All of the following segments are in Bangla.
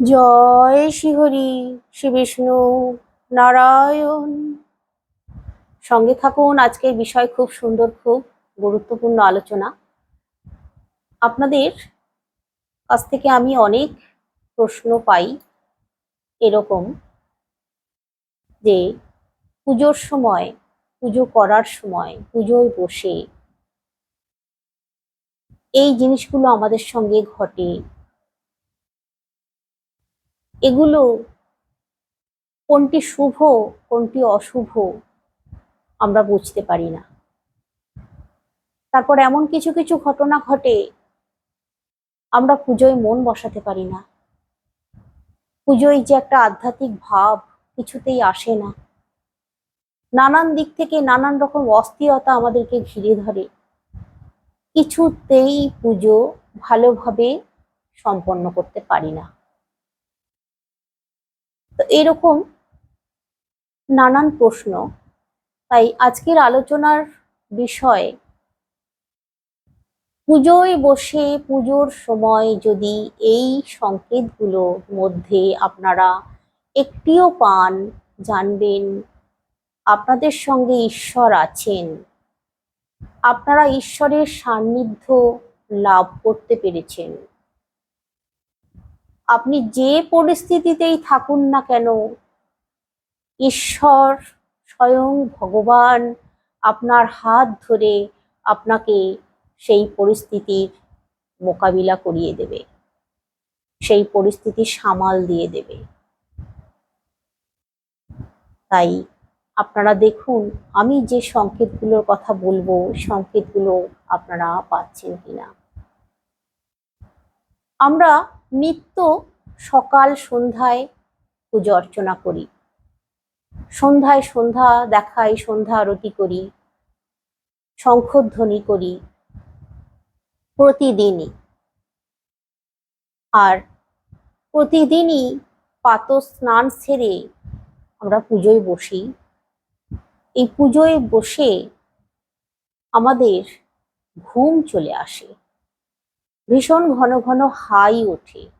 জয় শ্রীহরি শ্রী বিষ্ণু নারায়ণ। সঙ্গে থাকুন আজকের বিষয় খুব সুন্দর, খুব গুরুত্বপূর্ণ আলোচনা। আপনাদের কাছ থেকে আমি অনেক প্রশ্ন পাই এরকম যে, পুজোর সময়, পুজো করার সময়, পুজোয় বসে এই জিনিসগুলো আমাদের সঙ্গে ঘটে। এগুলো কোনটি শুভ, কোনটি অশুভ আমরা বুঝতে পারি না। তারপর এমন কিছু কিছু ঘটনা ঘটে, আমরা পুজোয় মন বসাতে পারি না। পুজোয় যে একটা আধ্যাত্মিক ভাব কিছুতেই আসে না। নানান দিক থেকে নানান রকম অস্থিরতা আমাদেরকে ঘিরে ধরে। কিছুতেই পুজো ভালোভাবে সম্পন্ন করতে পারি না। তো এরকম নানান প্রশ্ন। তাই আজকের আলোচনার বিষয়, পুজোয় বসে পুজোর সময় যদি এই সংকেতগুলোর মধ্যে আপনারা একটিও পান, জানবেন আপনাদের সঙ্গে ঈশ্বর আছেন, আপনারা ঈশ্বরের সান্নিধ্য লাভ করতে পেরেছেন। আপনি যে পরিস্থিতিতেই থাকুন না কেন, ঈশ্বর স্বয়ং ভগবান আপনার হাত ধরে আপনাকে সেই পরিস্থিতির মোকাবিলা করিয়ে দেবে, সেই পরিস্থিতি সামাল দিয়ে দেবে। তাই আপনারা দেখুন, আমি যে সংকেতগুলোর কথা বলব, সংকেতগুলো আপনারা পাচ্ছেন কিনা। আমরা নিত্য সকাল সন্ধ্যায় পুজো অর্চনা করি। সন্ধ্যায় সন্ধ্যা দেখাই, সন্ধ্যা আরতি করি, শঙ্খধ্বনি করি প্রতিদিনই। আর প্রতিদিনই পাত স্নান সেরে আমরা পুজোয় বসি। এই পুজোয় বসে আমাদের ঘুম চলে আসে। ভীষণ ঘন ঘন হাই ওঠে।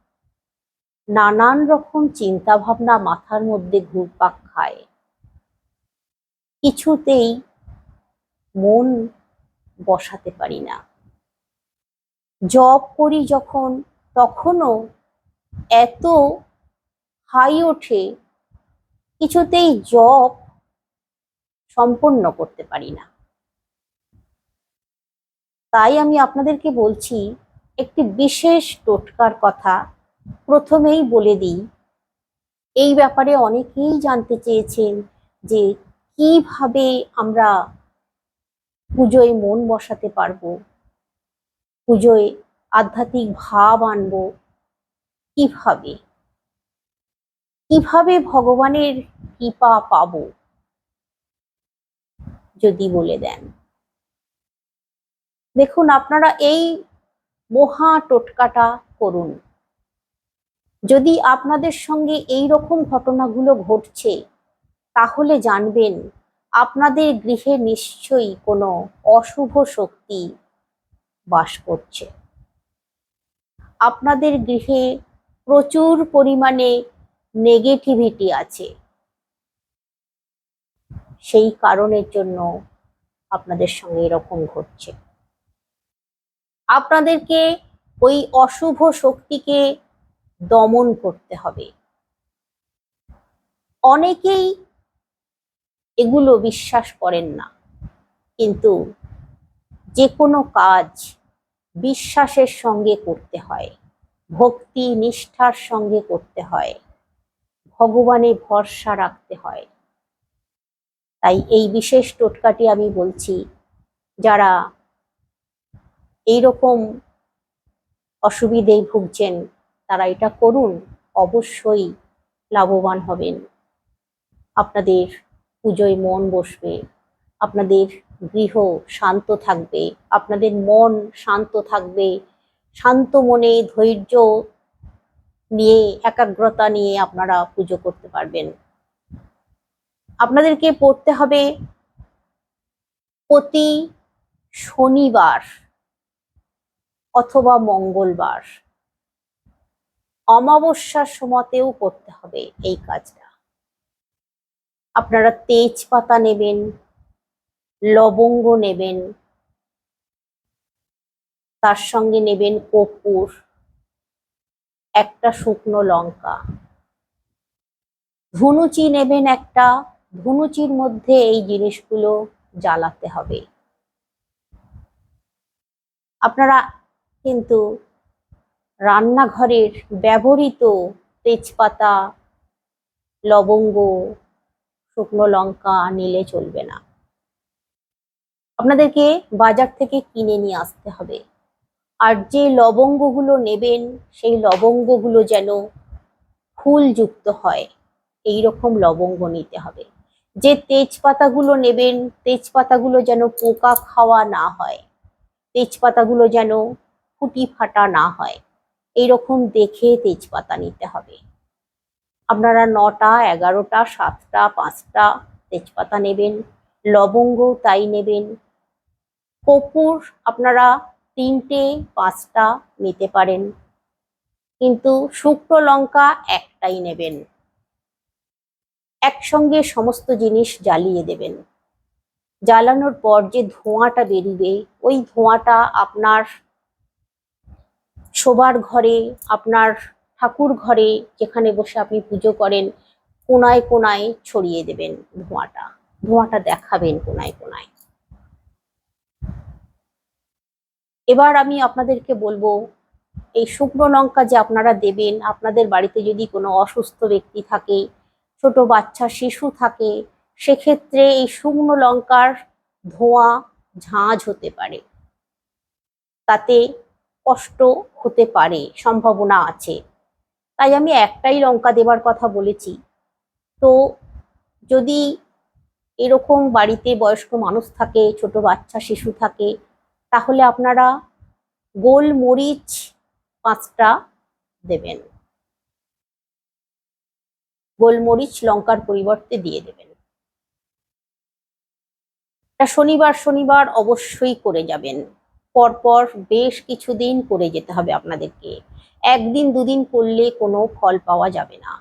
নানান রকম চিন্তা ভাবনা মাথার মধ্যে ঘুরপাক খায়। কিছুতেই মন বসাতে পারি না। জব করি যখন, তখনও এত হাই ওঠে, কিছুতেই জব সম্পন্ন করতে পারি না। তাই আমি আপনাদেরকে বলছি একটি বিশেষ টোটকার কথা প্রথমেই বলে দিই। এই ব্যাপারে অনেকেই জানতে চেয়েছেন যে কীভাবে আমরা পুজোয় মন বসাতে পারব, পুজোয় আধ্যাত্মিক ভাব আনব, কীভাবে? কীভাবে ভগবানের কৃপা পাব? যদি বলে দেন। দেখুন, আপনারা এই মহা টোটকাটা করুন। যদি আপনাদের সঙ্গে এই রকম ঘটনাগুলো ঘটছে, তাহলে জানবেন আপনাদের গৃহে নিশ্চয়ই কোনো অশুভ শক্তি বাস করছে। আপনাদের গৃহে প্রচুর পরিমাণে নেগেটিভিটি আছে। সেই কারণের জন্য আপনাদের সঙ্গে এরকম ঘটছে। আপনাদেরকে ওই অশুভ শক্তিকে দমন করতে হবে। অনেকেই এগুলো বিশ্বাস করেন না, কিন্তু যে কোনো কাজ বিশ্বাসের সঙ্গে করতে হয়, ভক্তি নিষ্ঠার সঙ্গে করতে হয়, ভগবানে ভরসা রাখতে হয়। তাই এই বিশেষ টোটকাটি আমি বলছি, যারা এই রকম অসুবিধেয় ভুগছেন, তারা এটা করুন, অবশ্যই লাভবান হবেন। আপনাদের পুজোয় মন বসবে, আপনাদের গৃহ শান্ত থাকবে, আপনাদের মন শান্ত থাকবে, শান্ত মনে ধৈর্য নিয়ে, একাগ্রতা নিয়ে আপনারা পুজো করতে পারবেন। আপনাদেরকে পড়তে হবে প্রতি শনিবার। অথবা মঙ্গলবার। অমাবস্যার সময়তেও করতে হবে এই কাজটা। আপনারা তেজপাতা নেবেন, লবঙ্গ নেবেন, তার সঙ্গে নেবেন কপুর একটা শুকনো লঙ্কা। ধুনুচি নেবেন একটা, ধুনুচির মধ্যে এই জিনিসগুলো জ্বালাতে হবে। আপনারা কিন্তু রান্নাঘরের ব্যবহৃত তেজপাতা, লবঙ্গ, শুকনো লঙ্কা নিলে চলবে না। আপনাদেরকে বাজার থেকে কিনে নিয়ে আসতে হবে। আর যে লবঙ্গগুলো নেবেন, সেই লবঙ্গগুলো যেন ফুলযুক্ত হয় এই রকম লবঙ্গ নিতে হবে। যে তেজপাতাগুলো নেবেন, তেজপাতাগুলো যেন পোকা খাওয়া না হয়, তেজপাতাগুলো যেন ফুটি ফাটা না হয়। এইরকম দেখে তেজপাতা নিতে হবে। আপনারা নটা, এগারোটা, সাতটা, পাঁচটা তেজপাতা নেবেন, লবঙ্গ তাই নেবেন। কপুর আপনারা তিনটে, পাঁচটা নিতে পারেন। কিন্তু শুকনো লঙ্কা একটাই নেবেন। একসঙ্গে সমস্ত জিনিস জ্বালিয়ে দেবেন। জ্বালানোর পর যে ধোঁয়াটা বেরিয়ে ওই ধোঁয়াটা আপনার শোবার ঘরে, আপনার ঠাকুর ঘরে যেখানে বসে আপনি পুজো করেন, কোনায় কোনায় ছড়িয়ে দেবেন ধোঁয়াটা। ধোঁয়াটা দেখাবেন কোনায় কোনায়। এবার আমি আপনাদেরকে বলব, এই শুকনো লঙ্কা যে আপনারা দেবেন, আপনাদের বাড়িতে যদি কোনো অসুস্থ ব্যক্তি থাকে, ছোট বাচ্চা, শিশু থাকে, সেক্ষেত্রে এই শুকনো লঙ্কার ধোঁয়া ঝাঁঝ হতে পারে। তাতে কষ্ট হতে পারে, সম্ভাবনা আছে। তাই আমি একটাই লঙ্কা দেবার কথা বলেছি। তো যদি এরকম বাড়িতে বয়স্ক মানুষ থাকে, ছোট বাচ্চা, শিশু থাকে, তাহলে আপনারা গোলমরিচ পাঁচটা দেবেন। গোলমরিচ লঙ্কার পরিবর্তে দিয়ে দেবেন। শনিবার শনিবার অবশ্যই করে যাবেন। পরপর বেশ কিছুদিন করে যেতে হবে আপনাদেরকে। একদিন দুদিন করলে কোনো ফল পাওয়া যাবে না।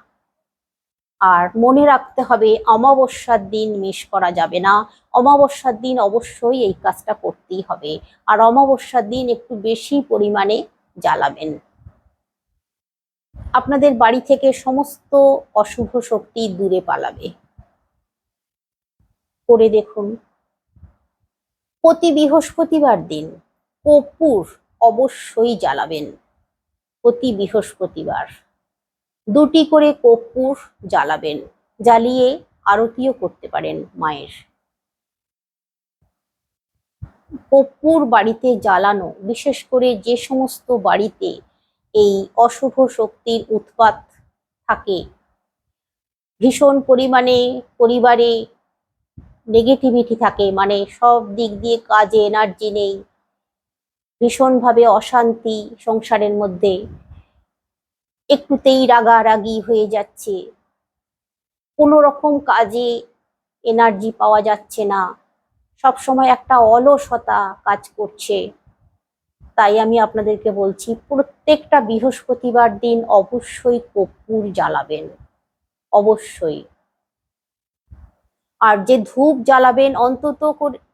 আর মনে রাখতে হবে, অমাবস্যার দিন মিস করা যাবে না। অমাবস্যার দিন অবশ্যই এই কাজটা করতেই হবে। আর অমাবস্যার দিন একটু বেশি পরিমাণে জ্বালাবেন। আপনাদের বাড়ি থেকে সমস্ত অশুভ শক্তি দূরে পালাবে। করে দেখুন। প্রতি বৃহস্পতিবার দিন কর্পূর অবশ্যই জ্বালাবেন প্রতি বৃহস্পতিবার। দুটি করে কর্পূর জ্বালাবেন, জ্বালিয়ে আরতিও করতে পারেন মায়ের। কর্পূর বাড়িতে জ্বালানো, বিশেষ করে যে সমস্ত বাড়িতে এই অশুভ শক্তির উৎপাত থাকে, ভীষণ পরিমাণে পরিবারে নেগেটিভিটি থাকে মানে সব দিক দিয়ে কাজে এনার্জি নেই ভীষণভাবে অশান্তি সংসারের মধ্যে। একটুতেই রাগারাগি হয়ে যাচ্ছে। কোনো রকম কাজে এনার্জি পাওয়া যাচ্ছে না। সব সময় একটা অলসতা কাজ করছে। তাই আমি আপনাদেরকে বলছি, প্রত্যেকটা বৃহস্পতিবার দিন অবশ্যই কর্পূর জ্বালাবেন। অবশ্যই। আর যে ধূপ জ্বালাবেন, অন্তত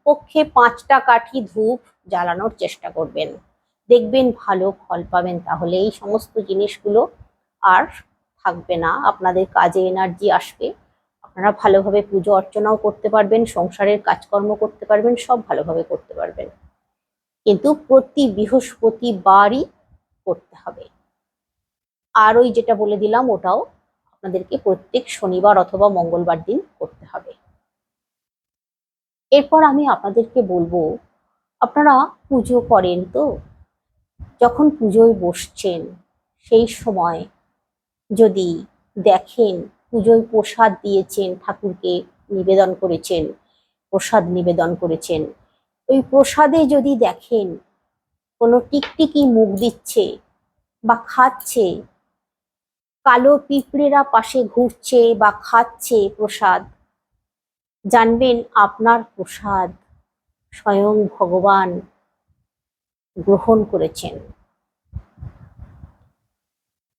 পক্ষে পাঁচটা কাঠি ধূপ জ্বালানোর চেষ্টা করবেন। দেখবেন ভালো ফল পাবেন তাহলে এই সমস্ত জিনিসগুলো আর থাকবে না। আপনাদের কাজে এনার্জি আসবে। আপনারা ভালোভাবে পুজো অর্চনাও করতে পারবেন, সংসারের কাজকর্ম করতে পারবেন, সব ভালোভাবে করতে পারবেন। কিন্তু প্রতি বৃহস্পতিবারই করতে হবে। আর ওই যেটা বলে দিলাম, ওটাও আপনাদেরকে প্রত্যেক শনিবার অথবা মঙ্গলবার দিন করতে হবে। এরপর আমি আপনাদেরকে বলব আপনারা পুজো করেন তো? যখন পুজোয় বসছেন, সেই সময় যদি দেখেন পুজোয় প্রসাদ দিয়েছেন, ঠাকুরকে নিবেদন করেছেন, প্রসাদ নিবেদন করেছেন, ওই প্রসাদে যদি দেখেন কোনো টিকটিকি মুখ দিচ্ছে বা খাচ্ছে, কালো পিঁপড়েরা পাশে ঘুরছে বা খাচ্ছে প্রসাদ, জানবেন আপনার প্রসাদ স্বয়ং ভগবান গ্রহণ করেছেন।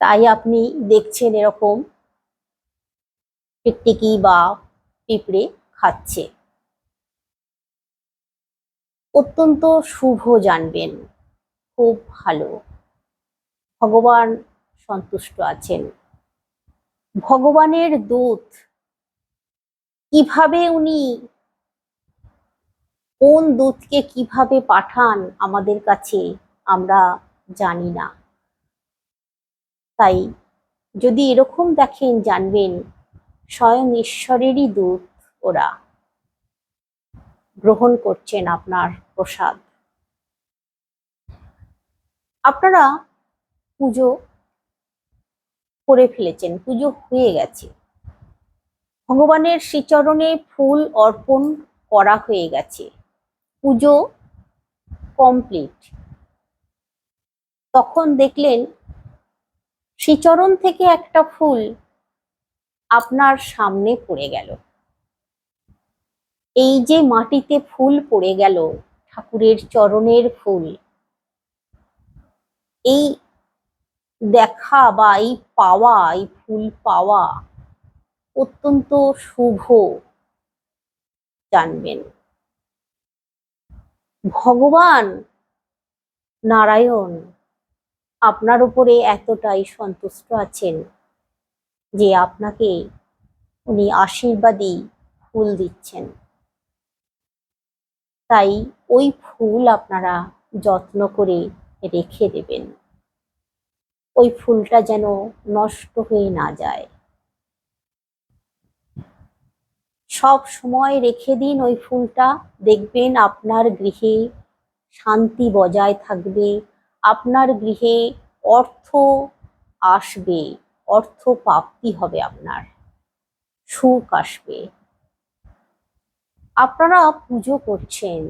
তাই আপনি দেখছেন এরকম টিকটিকি বা পিঁপড়ে খাচ্ছে। অত্যন্ত শুভ জানবেন, খুব ভালো। ভগবান সন্তুষ্ট আছেন। ভগবানের দূত, কীভাবে উনি কোন দূতকে কীভাবে পাঠান আমাদের কাছে, আমরা জানি না। তাই যদি এরকম দেখেন, জানবেন স্বয়ং ঈশ্বরেরই দূত ওরা। গ্রহণ করছেন আপনার প্রসাদ। আপনারা পুজো করে ফেলেছেন, পুজো হয়ে গেছে। ভগবানের শ্রীচরণে ফুল অর্পণ করা হয়ে গেছে। পুজো কমপ্লিট তখন দেখলেন শ্রীচরণ থেকে একটা ফুল আপনার সামনে পড়ে গেল। এই যে মাটিতে ফুল পড়ে গেল, ঠাকুরের চরণের ফুল, এই দেখা বা এই পাওয়া, এই ফুল পাওয়া অত্যন্ত শুভ, জানবেন। ভগবান নারায়ণ, আপনার উপরে এতটাই সন্তুষ্ট আছেন যে আপনাকে উনি আশীর্বাদী ফুল দিচ্ছেন। তাই ওই ফুল আপনারা যত্ন করে রেখে দেবেন। ওই ফুলটা যেন নষ্ট হয়ে না যায়। সব সময় রেখে দিন ওই ফুলটা। দেখবেন আপনার গৃহে শান্তি বজায় থাকবে। আপনার গৃহে অর্থ আসবে, অর্থ প্রাপ্তি হবে আপনার। সুখ আসবে। আপনারা পুজো করছেন,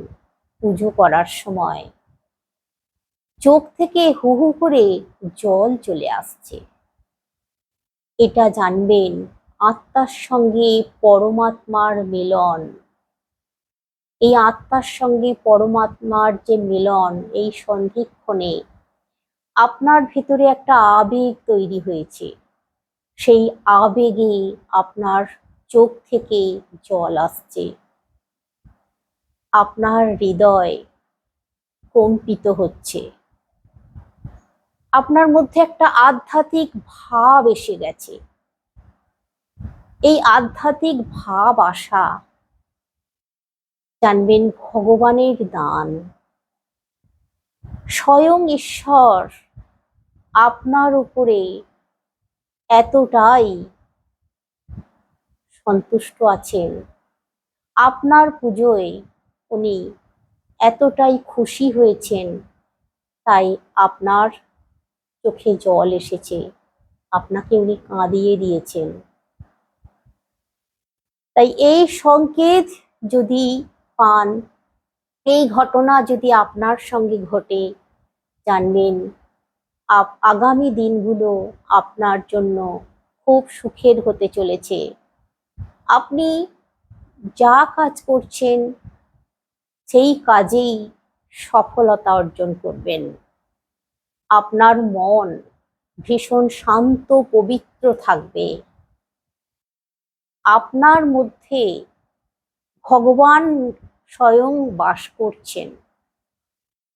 পুজো করার সময়। চোখ থেকে হু হু করে জল চলে আসছে। এটা জানবেন আত্মার সঙ্গে পরমাত্মার মিলন। এই আত্মার সঙ্গে পরমাত্মার যে মিলন, এই সন্ধিক্ষণে আপনার ভিতরে একটা আবেগ তৈরি হয়েছে। সেই আবেগে আপনার চোখ থেকে জল আসছে। আপনার হৃদয় কম্পিত হচ্ছে। আপনার মধ্যে একটা আধ্যাত্মিক ভাব এসে গেছে। এই আধ্যাত্মিক ভাব আসা জানবেন ভগবানের দান। স্বয়ং ঈশ্বর আপনার উপরে এতটাই সন্তুষ্ট আছেন। আপনার পুজোয় উনি এতটাই খুশি হয়েছেন, তাই আপনার চোখে জল এসেছে। আপনাকে উনি কাঁদিয়ে দিয়েছেন। তাই এই সংকেত যদি পান, এই ঘটনা যদি আপনার সঙ্গে ঘটে, জানবেন আপ- আগামী দিনগুলো আপনার জন্য খুব সুখের হতে চলেছে। আপনি যা কাজ করছেন, সেই কাজেই সফলতা অর্জন করবেন। আপনার মন ভীষণ শান্ত, পবিত্র থাকবে। আপনার মধ্যে ভগবান স্বয়ং বাস করছেন।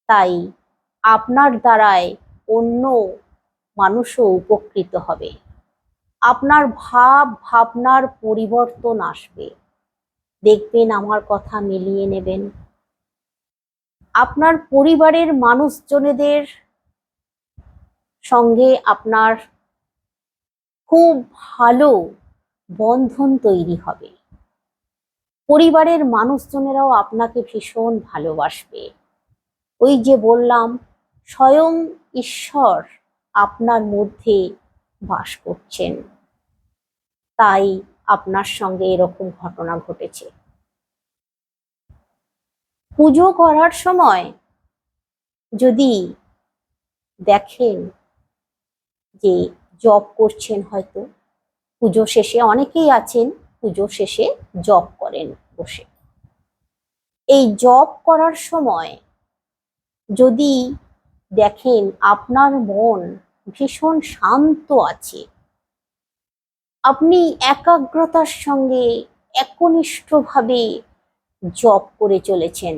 তাই আপনার দ্বারায় অন্য মানুষও উপকৃত হবে। আপনার ভাব ভাবনার পরিবর্তন আসবে। দেখবেন আমার কথা মিলিয়ে নেবেন। আপনার পরিবারের মানুষজনেদের সঙ্গে আপনার খুব ভালো বন্ধন তৈরি হবে। পরিবারের মানুষজনেরাও আপনাকে ভীষণ ভালোবাসবে। ওই যে বললাম, স্বয়ং ঈশ্বর আপনার মধ্যে বাস করছেন। তাই আপনার সঙ্গে এরকম ঘটনা ঘটেছে। পুজো করার সময় যদি দেখেন যে জব করছেন হয়তো পুজো শেষে অনেকেই আছেন, পুজো শেষে জব করেন বসে। এই জব করার সময় যদি দেখেন আপনার মন ভীষণ শান্ত আছে, আপনি একাগ্রতার সঙ্গে একনিষ্ঠভাবে জপ করে চলেছেন,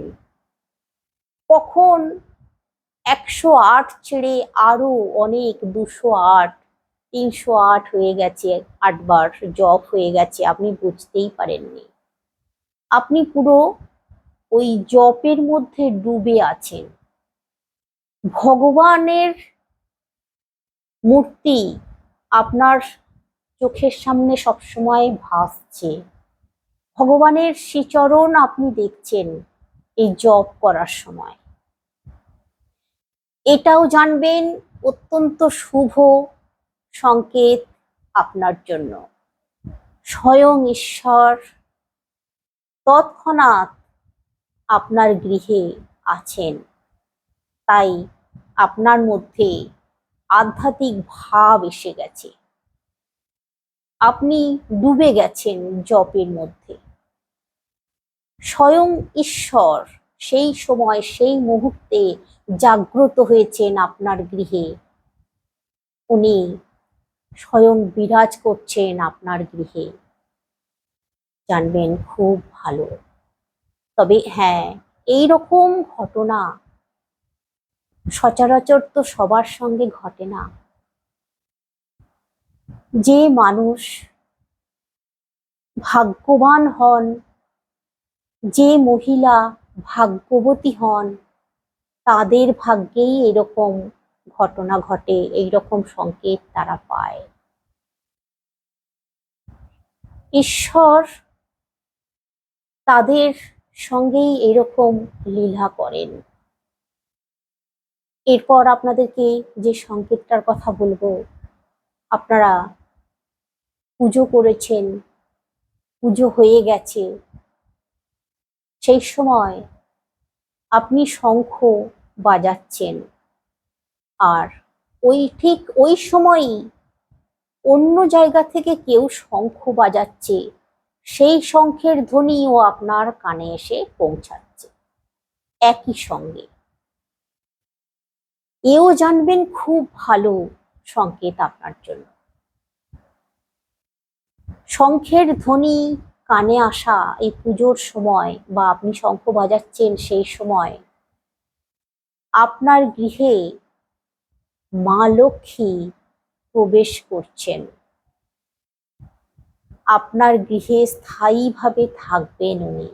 কখন একশো আট ছেড়ে আরও অনেক দুশো আট তিনশো আট হয়ে গেছে, আটবার জপ হয়ে গেছে, আপনি বুঝতেই পারেননি। আপনি পুরো ওই জপের মধ্যে ডুবে আছেন। ভগবানের মূর্তি আপনার চোখের সামনে সবসময় ভাসছে। ভগবানের শ্রীচরণ আপনি দেখছেন এই জপ করার সময়। এটাও জানবেন, অত্যন্ত শুভ সংকেত আপনার জন্য। স্বয়ং ঈশ্বর তৎক্ষণাৎ আপনার গৃহে আছেন। তাই আপনার মধ্যে আধ্যাত্মিক ভাব এসে গেছে। আপনি ডুবে গেছেন জপের মধ্যে। স্বয়ং ঈশ্বর সেই সময় সেই মুহূর্তে জাগ্রত হয়েছেন আপনার গৃহে। উনি স্বয়ং বিরাজ করছেন আপনার গৃহে। জানবেন খুব ভালো। তবে হ্যাঁ এই রকম ঘটনা সচরাচর তো সবার সঙ্গে ঘটে না। যে মানুষ ভাগ্যবান হন, যে মহিলা ভাগ্যবতী হন, তাদের ভাগ্যেই এরকম ঘটনা ঘটে, এইরকম সংকেত তারা পায়। ঈশ্বর তাদের সঙ্গেই এরকম লীলা করেন। এরপর আপনাদেরকে যে সংকেতটার কথা বলব, আপনারা পুজো করেছেন, পুজো হয়ে গেছে। সেই সময় আপনি শঙ্খ বাজাচ্ছেন। আর ওই ঠিক ওই সময়ই অন্য জায়গা থেকে কেউ শঙ্খ বাজাচ্ছে। সেই শঙ্খের ধ্বনিও আপনার কানে এসে পৌঁছাচ্ছে। একই সঙ্গে। এও জানবেন খুব ভালো সংকেত আপনার জন্য। শঙ্খের ধ্বনি কানে আসা এই পুজোর সময় বা আপনি শঙ্খ বাজাচ্ছেন সেই সময় আপনার গৃহে মা লক্ষ্মী প্রবেশ করছেন। আপনার গৃহে স্থায়ীভাবে থাকবেন উনি।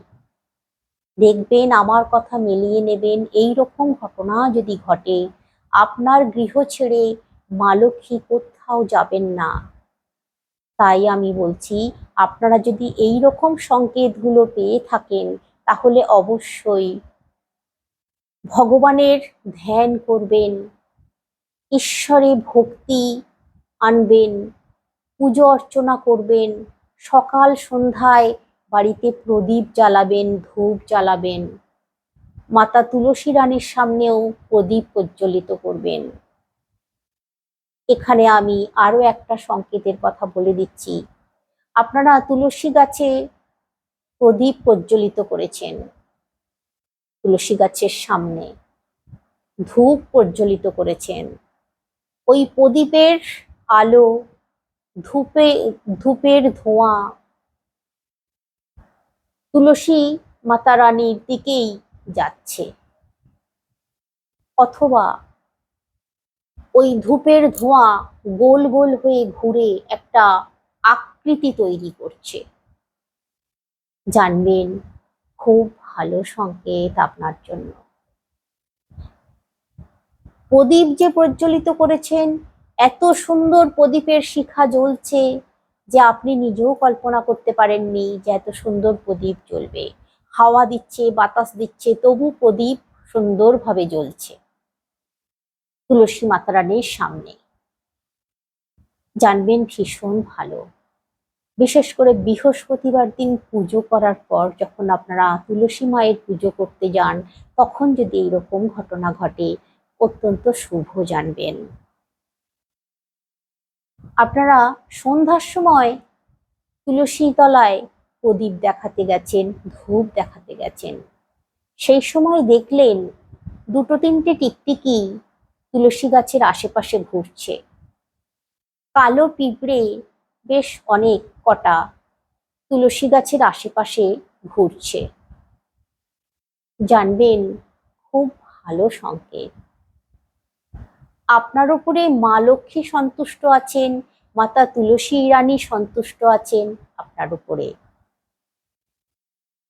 দেখবেন আমার কথা মিলিয়ে নেবেন। এই রকম ঘটনা যদি ঘটে, আপনার গৃহ ছেড়ে মা লক্ষ্মী কোথাও যাবেন না। তাই আমি বলছি, আপনারা যদি এই রকম সংকেতগুলো পেয়ে থাকেন, তাহলে অবশ্যই ভগবানের ধ্যান করবেন। ঈশ্বরে ভক্তি আনবেন, পুজো অর্চনা করবেন, সকাল সন্ধ্যায় বাড়িতে প্রদীপ জ্বালাবেন, ধূপ জ্বালাবেন। মাতা তুলসী রানীর সামনেও প্রদীপ প্রজ্বলিত করবেন। এখানে আমি আরও একটা সংকেতের কথা বলে দিচ্ছি। আপনারা তুলসী গাছে প্রদীপ প্রজ্বলিত করেছেন। তুলসী গাছের সামনে ধূপ প্রজ্বলিত করেছেন। ওই প্রদীপের আলো, ধূপে, ধূপের ধোঁয়া, তুলসী মাতা রানীর দিকেই যাচ্ছে। অথবা ওই ধূপের ধোঁয়া গোল গোল হয়ে ঘুরে একটা আকৃতি তৈরি করছে। জানবেন, খুব ভালো সংকেত আপনার জন্য। প্রদীপ যে প্রজ্বলিত করেছেন, এত সুন্দর প্রদীপের শিখা জ্বলছে যে আপনি নিজেও কল্পনা করতে পারেননি যে এত সুন্দর প্রদীপ জ্বলবে। হাওয়া দিচ্ছে, বাতাস দিচ্ছে, তবু প্রদীপ সুন্দরভাবে জ্বলছে। তুলসী মাতারানীর সামনে। জানবেন ভীষণ ভালো। বিশেষ করে বৃহস্পতিবার দিন পুজো করার পর যখন আপনারা তুলসী মায়ের পুজো করতে যান, তখন যদি এইরকম ঘটনা ঘটে অত্যন্ত শুভ জানবেন। আপনারা সন্ধ্যার সময় তুলসী তলায় প্রদীপ দেখাতে গেছেন, ধূপ দেখাতে গেছেন। সেই সময় দেখলেন দুটো তিনটে টিকটিকি তুলসী গাছের আশেপাশে ঘুরছে। কালো পিঁপড়ে বেশ অনেক কটা তুলসী গাছের আশেপাশে ঘুরছে। জানবেন, খুব ভালো সংকেত। আপনার উপরে মা লক্ষ্মী সন্তুষ্ট আছেন, মাতা তুলসী রানী সন্তুষ্ট আছেন আপনার উপরে।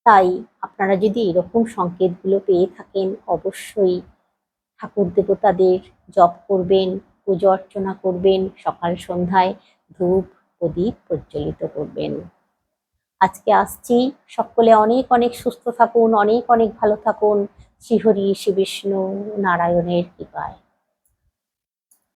তাই আপনারা যদি এরকম সংকেতগুলো পেয়ে থাকেন, অবশ্যই ঠাকুর দেবতাদের জপ করবেন, পুজো অর্চনা করবেন, সকাল সন্ধ্যায় ধূপ প্রদীপ প্রজ্বলিত করবেন। আজকে আসছি। সকলে অনেক অনেক সুস্থ থাকুন, অনেক অনেক ভালো থাকুন। শ্রীহরি শ্রী বিষ্ণু নারায়ণের কৃপায়।